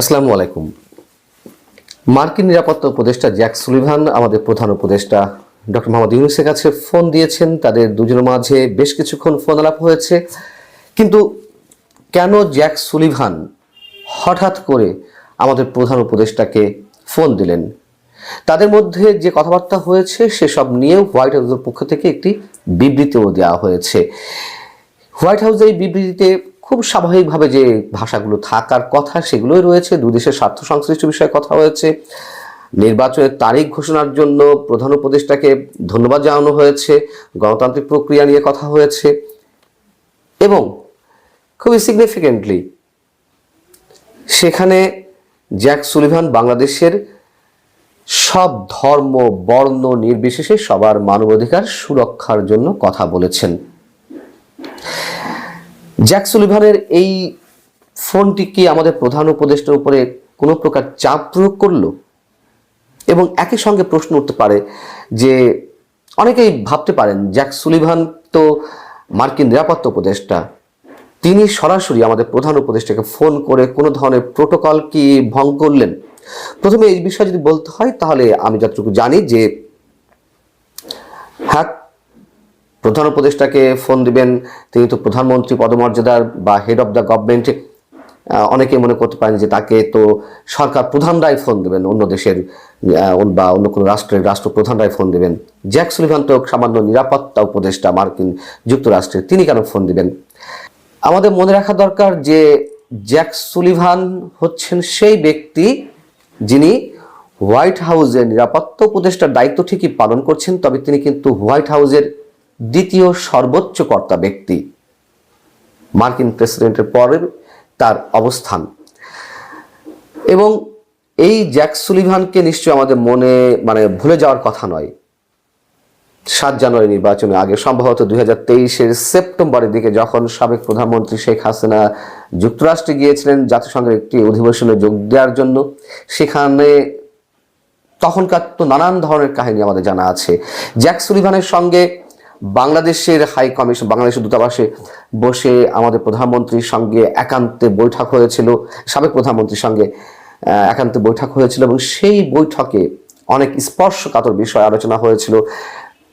আসসালামু আলাইকুম। মার্কিন নিরাপত্তা উপদেষ্টা জ্যাক সুলিভান, আমাদের প্রধান উপদেষ্টা ডক্টর মোহাম্মদ ইউনুসের কাছে ফোন দিয়েছেন। তাদের দুজনের মাঝে বেশ কিছুক্ষণ ফোন আলাপ হয়েছে। কিন্তু কেন জ্যাক সুলিভান হঠাৎ করে আমাদের প্রধান উপদেষ্টাকে ফোন দিলেন? তাদের মধ্যে যে কথাবার্তা হয়েছে, সেসব নিয়েও হোয়াইট হাউসের পক্ষ থেকে একটি বিবৃতিও দেওয়া হয়েছে। হোয়াইট হাউস এই বিবৃতিতে খুব স্বাভাবিকভাবে যে ভাষাগুলো থাকার কথা সেগুলোই রয়েছে, দু দেশের স্বার্থ সংশ্লিষ্ট বিষয়ে কথা হয়েছে, নির্বাচনের তারিখ ঘোষণার জন্য প্রধান উপদেষ্টাকে ধন্যবাদ জানানো হয়েছে, গণতান্ত্রিক প্রক্রিয়া নিয়ে কথা হয়েছে এবং খুবই সিগনিফিকেন্টলি সেখানে জ্যাক সুলিভান বাংলাদেশের সব ধর্ম, বর্ণ নির্বিশেষে সবার মানবাধিকার সুরক্ষার জন্য কথা বলেছেন। জ্যাক সুলিভানের এই ফোনটি কি আমাদের প্রধান উপদেষ্টার উপরে কোনো প্রকার চাপ প্রয়োগ করল? এবং একই সঙ্গে প্রশ্ন উঠতে পারে যে অনেকেই ভাবতে পারেন, জ্যাক সুলিভান তো মার্কিন নিরাপত্তা উপদেষ্টা, তিনি সরাসরি আমাদের প্রধান উপদেষ্টাকে ফোন করে কোনো ধরনের প্রোটোকল কি ভঙ্গ করলেন? প্রথমে এই বিষয়ে যদি বলতে হয়, তাহলে আমি যতটুকু জানি যে হ্যাঁ প্রধান উপদেষ্টাকে ফোন দিবেন। তিনি তো প্রধানমন্ত্রী পদমর্যাদার বা হেড অফ দ্য গভর্নমেন্ট অনেকে মনে করতে পারেন যে তাকে তো সরকার প্রধানরাই ফোন দেবেন, অন্য দেশের বা অন্য কোনো রাষ্ট্রের রাষ্ট্রপ্রধানরাই ফোন দেবেন। জ্যাক সুলিভান তো সামান্য নিরাপত্তা উপদেষ্টা মার্কিন যুক্তরাষ্ট্রের, তিনি কেন ফোন দিবেন? আমাদের মনে রাখা দরকার যে জ্যাক সুলিভান হচ্ছেন সেই ব্যক্তি যিনি হোয়াইট হাউসের নিরাপত্তা উপদেষ্টার দায়িত্ব ঠিকই পালন করছেন, তবে তিনি কিন্তু হোয়াইট হাউসের দ্বিতীয় সর্বোচ্চ কর্তা ব্যক্তি। মার্কিন প্রেসিডেন্টের পরে তার অবস্থান। এবং এই জ্যাক সুলিভানকে নিশ্চয় আমাদের মনে মানে ভুলে যাওয়ার কথা নয়। সাত জানুয়ারি নির্বাচনে আগে সম্ভবত দুই হাজার তেইশের সেপ্টেম্বরের দিকে যখন সাবেক প্রধানমন্ত্রী শেখ হাসিনা যুক্তরাষ্ট্রে গিয়েছিলেন জাতিসংঘের একটি অধিবেশনে যোগ দেওয়ার জন্য, সেখানে তখনকার তো নানান ধরনের কাহিনী আমাদের জানা আছে। জ্যাক সুলিভানের সঙ্গে বাংলাদেশের হাই কমিশন বাংলাদেশের দূতাবাসে বসে আমাদের প্রধানমন্ত্রীর সঙ্গে একান্তে বৈঠক হয়েছিল, সাবেক প্রধানমন্ত্রীর সঙ্গে একান্তে বৈঠক হয়েছিল এবং সেই বৈঠকে অনেক স্পর্শকাতর বিষয় আলোচনা হয়েছিল।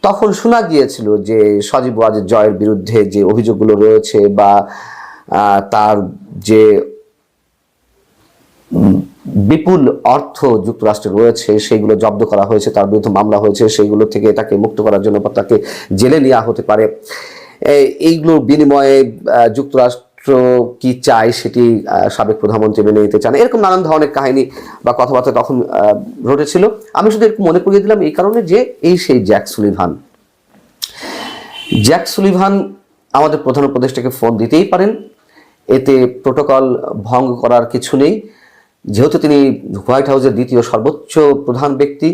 তখন শোনা গিয়েছিল যে সজীব ওয়াজেদ জয়ের বিরুদ্ধে যে অভিযোগগুলো রয়েছে বা তার যে বিপুল অর্থ যুক্তরাষ্ট্রে রয়েছে, সেইগুলো জব্দ করা হয়েছে, তার বিরুদ্ধে মামলা হয়েছে, সেইগুলো থেকে তাকে মুক্ত করার জন্য বা তাকে জেলে নেওয়া হতে পারে। এই- এইগুলোর বিনিময়ে যুক্তরাষ্ট্র কি চায় সেটি সাবেক প্রধানমন্ত্রী মেনে নিতে চান। এরকম নানান ধরনের কাহিনী বা কথাবার্তা তখন ঘটেছিল আমি শুধু একটু মনে করিয়ে দিলাম এই কারণে যে এই সেই জ্যাক সুলিভান। জ্যাক সুলিভান আমাদের প্রধান উপদেষ্টাকে ফোন দিতেই পারেন। এতে প্রোটোকল ভঙ্গ করার কিছু নেই। যেহেতু তিনি হোয়াইট হাউসের দ্বিতীয় সর্বোচ্চ প্রধান ব্যক্তি,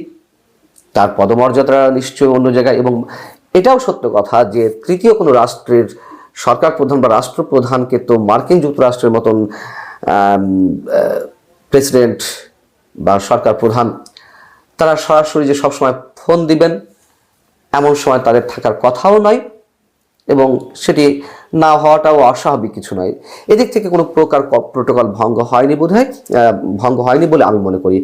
তার পদমর্যাদা নিশ্চয় অন্য জায়গায় এবং এটাও সত্য কথা যে তৃতীয় কোনো রাষ্ট্রের সরকার প্রধান বা রাষ্ট্রপ্রধানকে তো মার্কিন যুক্তরাষ্ট্রের মতন প্রেসিডেন্ট বা সরকার প্রধান তারা সরাসরি যে সবসময় ফোন দিবেন, এমন সময় তাদের থাকার কথাও নয় এবং সেটি না হওয়াটাও অস্বাভাবিক কিছু নয়। এদিক থেকে কোনো প্রকার প্রোটোকল ভঙ্গ হয়নি বোধ ভঙ্গ হয়নি বলে আমি মনে করি।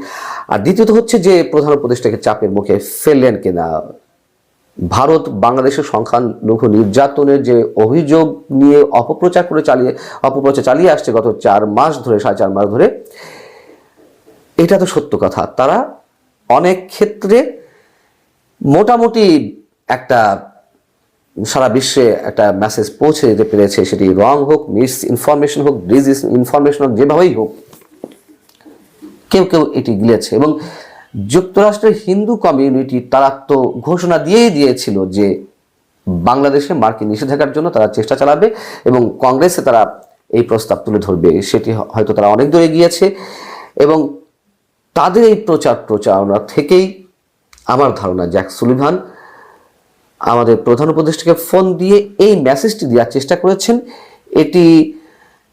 আর দ্বিতীয়ত হচ্ছে যে প্রধান উপদেষ্টাকে চাপের মুখে ফেললেন কিনা। ভারত, বাংলাদেশের সংখ্যালঘু নির্যাতনের যে অভিযোগ নিয়ে অপপ্রচার করে চালিয়ে, অপপ্রচার চালিয়ে আসছে গত চার মাস ধরে, সাড়ে চার মাস ধরে, এটা তো সত্য কথা। তারা অনেক ক্ষেত্রে মোটামুটি একটা সারা বিশ্বে একটা মেসেজ পৌঁছে যেতে পেরেছে, সেটি রং হোক মিস ইনফরমেশন হোক ডিজ ইনফরমেশন হোক, যেভাবেই হোক, কেউ কেউ এটি গিলেছে। এবং যুক্তরাষ্ট্রের হিন্দু কমিউনিটি তারা তো ঘোষণা দিয়েই দিয়েছিল যে বাংলাদেশে মার্কিন নিষেধাজ্ঞার জন্য তারা চেষ্টা চালাবে এবং কংগ্রেসে তারা এই প্রস্তাব তুলে ধরবে। সেটি হয়তো তারা অনেক দূরে গিয়েছে। এবং তাদের এই প্রচার প্রচারণা থেকেই আমার ধারণা, জ্যাক সুলিভান আমাদের প্রধান উপদেষ্টাকে ফোন দিয়ে এই মেসেজটি দেওয়ার চেষ্টা করেছেন। এটি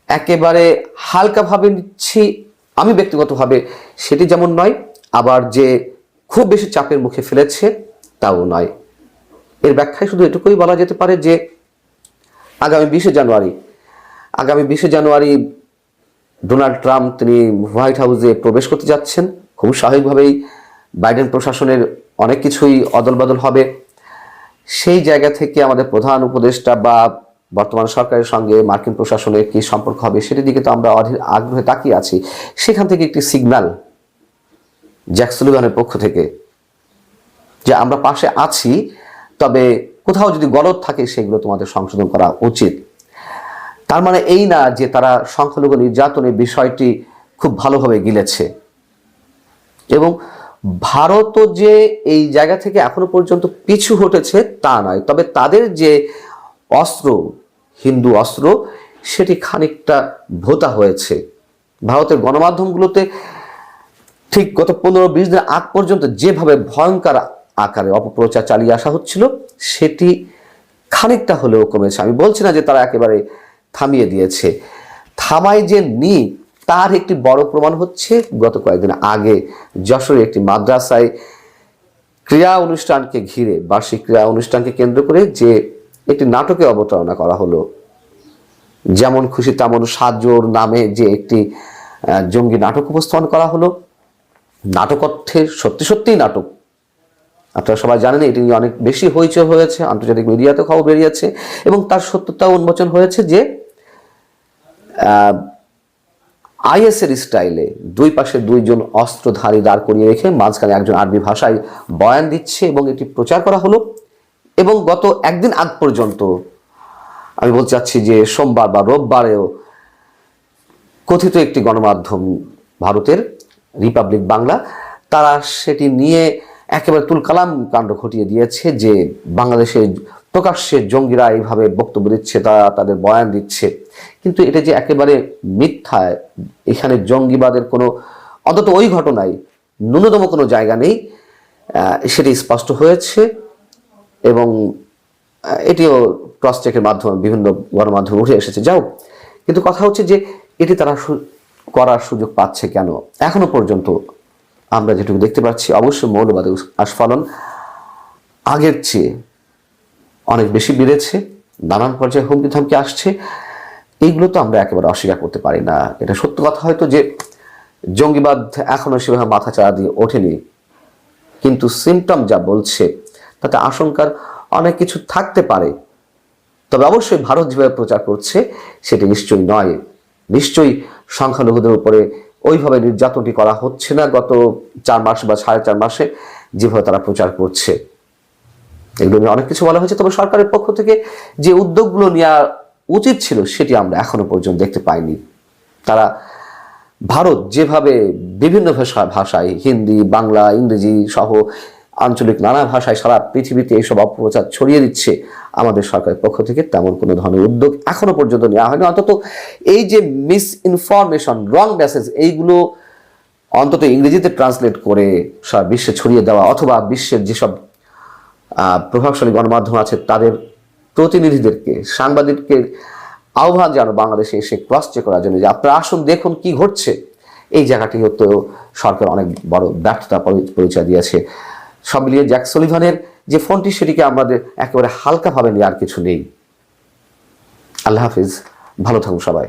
একেবারে হালকাভাবে নিচ্ছি আমি ব্যক্তিগতভাবে, সেটি যেমন নয়, আবার যে খুব বেশি চাপের মুখে ফেলেছে তাও নয়। এর ব্যাখ্যায় শুধু এটুকুই বলা যেতে পারে যে, আগামী বিশে জানুয়ারি, আগামী বিশে জানুয়ারি ডোনাল্ড ট্রাম্প তিনি হোয়াইট হাউসে প্রবেশ করতে যাচ্ছেন। খুব স্বাভাবিকভাবেই বাইডেন প্রশাসনের অনেক কিছুই অদল বদল হবে। সেই জায়গা থেকে আমাদের প্রধান উপদেষ্টা বা বর্তমান সরকারের সঙ্গে মার্কিন প্রশাসনের কি সম্পর্ক হবে সেটির দিকে তো আমরা অধীর আগ্রহে তাকিয়ে আছি। সেখান থেকে একটি সিগন্যাল জ্যাক সুলিভানের পক্ষ থেকে যে আমরা পাশে আছি, তবে কোথাও যদি গলদ থাকে সেগুলো তোমাদের সংশোধন করা উচিত। তার মানে এই না যে তারা সংখ্যালঘু নির্যাতনের বিষয়টি খুব ভালোভাবে গিলেছে। এবং ভারতও যে এই জায়গা থেকে এখনও পর্যন্ত পিছু হটেছে তা নয়। তবে তাদের যে অস্ত্র, হিন্দু অস্ত্র, সেটি খানিকটা ভোতা হয়েছে। ভারতের গণমাধ্যমগুলোতে ঠিক গত পনেরো বিশ দিন আগ পর্যন্ত যেভাবে ভয়ঙ্কর আকারে অপপ্রচার চালিয়ে আসা হচ্ছিল, সেটি খানিকটা হলেও কমেছে। আমি বলছি না যে তারা একেবারে থামিয়ে দিয়েছে। থামাই যে নি তার একটি বড় প্রমাণ হচ্ছে গত কয়েকদিন আগে যশোরে একটি মাদ্রাসায় ক্রীড়া অনুষ্ঠানকে ঘিরে, বার্ষিক ক্রীড়া অনুষ্ঠানকে কেন্দ্র করে যে একটি নাটকে অবতারণা করা হলো, যেমন খুশি তেমন সাজোর নামে যে একটি জঙ্গি নাটক উপস্থাপন করা হলো। নাটক অর্থে সত্যি সত্যিই নাটক। আপনারা সবাই জানেন এটি নিয়ে অনেক বেশি হইচই হয়েছে, আন্তর্জাতিক মিডিয়াতে খবর বেরিয়েছে এবং তার সত্যতা উন্মোচন হয়েছে যে আইএসের স্টাইলে দুই পাশে দুইজন অস্ত্রধারী দাঁড় করিয়ে রেখে মাঝখানে একজন আরবি ভাষায় বয়ান দিচ্ছে এবং এটি প্রচার করা হলো। এবং গত একদিন আগ পর্যন্ত আমি বলতে চাচ্ছি যে সোমবার বা রোববারেও কথিত একটি গণমাধ্যম ভারতের রিপাবলিক বাংলা, তারা সেটি নিয়ে একেবারে তুলকালাম কাণ্ড ঘটিয়ে দিয়েছে যে বাংলাদেশে প্রকাশ্যে জঙ্গিরা এইভাবে বক্তব্য দিচ্ছে, তারা তাদের বয়ান দিচ্ছে। কিন্তু এটা যে একেবারে মিথ্যা, এখানে জঙ্গিবাদের কোনো অন্তত ওই ঘটনায় ন্যূনতম কোনো জায়গা নেই সেটি স্পষ্ট হয়েছে এবং এটিও ক্রস চেকের মাধ্যমে বিভিন্ন গণমাধ্যমে উঠে এসেছে। যাও, কিন্তু কথা হচ্ছে যে এটি তারা করার সুযোগ পাচ্ছে কেন? এখনও পর্যন্ত আমরা যেটুকু দেখতে পাচ্ছি, অবশ্যই মৌলবাদী আস্ফলন আগের চেয়ে অনেক বেশি বেড়েছে, নানান পর্যায়ে হুমকি থামকি আসছে। এইগুলো তো আমরা একেবারে অস্বীকার করতে পারি না। এটা সত্য কথা হয়তো যে জঙ্গিবাদ এখনও সেভাবে মাথা চাড়া দিয়ে ওঠেনি। কিন্তু সিমটম যা বলছে, তাতে আশঙ্কার অনেক কিছু থাকতে পারে। তবে অবশ্যই ভারত যেভাবে প্রচার করছে, সেটি নিশ্চয়ই নয়। নিশ্চয়ই সংখ্যালঘুদের উপরে ওইভাবে নির্যাতনটি করা হচ্ছে না গত চার মাস বা সাড়ে চার মাসে যেভাবে তারা প্রচার করছে। এগুলো নিয়ে অনেক কিছু বলা হয়েছে। তবে সরকারের পক্ষ থেকে যে উদ্যোগগুলো নেওয়া উচিত ছিল সেটি আমরা এখনও পর্যন্ত দেখতে পাইনি। তারা ভারত যেভাবে বিভিন্ন ভাষা, ভাষায় হিন্দি, বাংলা, ইংরেজি সহ আঞ্চলিক নানা ভাষায় সারা পৃথিবীতে এইসব অপপ্রচার ছড়িয়ে দিচ্ছে আমাদের সরকারের পক্ষ থেকে, তেমন কোনো ধরনের উদ্যোগ এখনও পর্যন্ত নেওয়া হয়নি। অন্তত এই যে মিস ইনফরমেশন রং মেসেজ এইগুলো অন্তত ইংরেজিতে ট্রান্সলেট করে সারা বিশ্বে ছড়িয়ে দেওয়া অথবা বিশ্বের যেসব প্রভাবশালী গণমাধ্যম আছে, তাদের প্রতিনিধিদেরকে, সাংবাদিককে আহ্বান জানো বাংলাদেশে এসে ক্রস চেক করার জন্য যে আপনারা আসুন, দেখুন কি ঘটছে। এই জায়গাটি তো সরকার অনেক বড় ব্যর্থতা পরি- পরিচয় দিয়েছে। সব মিলিয়ে জ্যাক সলিভানের যে ফোনটি, সেটিকে আমাদের একেবারে হালকাভাবে আর কিছু নেই। আল্লাহ হাফিজ, ভালো থাকুন সবাই।